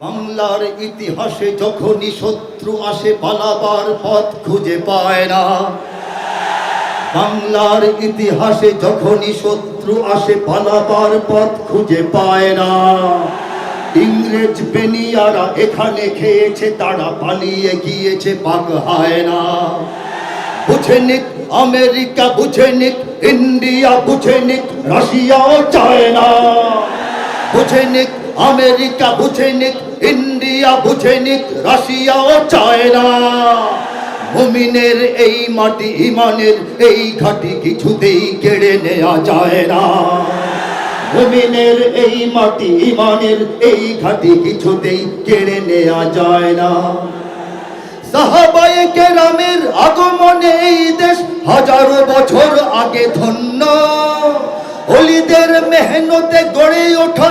বাংলার ইতিহাসে যখনই শত্রু আসে, পালাবার পথ খুঁজে পায় না। বাংলার ইতিহাসে যখনই শত্রু আসে, পালাবার পথ খুঁজে পায় না। ইংরেজ বেনিয়ারা এখানে খেয়েছে, তারা পালিয়ে গিয়েছে পাক হয় না। বুঝে নিক আমেরিকা, বুঝে নিক ইন্ডিয়া, বুঝে নিক রাশিয়াও চায় না। বুঝে নিক আমেরিকা, বুঝে নিক ইন্ডিয়া বুঝে নিক রাশিয়াও চায় না মুমিনের এই মাটি ইমানের এই ঘাটি কিছুতেই কেড়ে নেওয়া যায় না। মুমিনের এই মাটি ইমানের এই ঘাটি কিছুতেই কেড়ে নেওয়া যায় না। সাহাবায়ে কেরামের আগমনে এই দেশ হাজারো বছর আগে ধন্য। অলিদের মেহনতে গড়ে ওঠা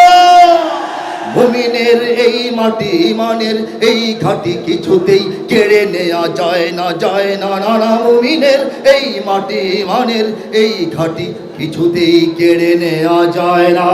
মুমিনের এই মাটি ইমানের এই ঘাটি কিছুতেই কেড়ে নেওয়া যায় না যায় না। নানা মুমিনের এই মাটি ইমানের এই ঘাটি কিছুতেই কেড়ে নেওয়া যায় না।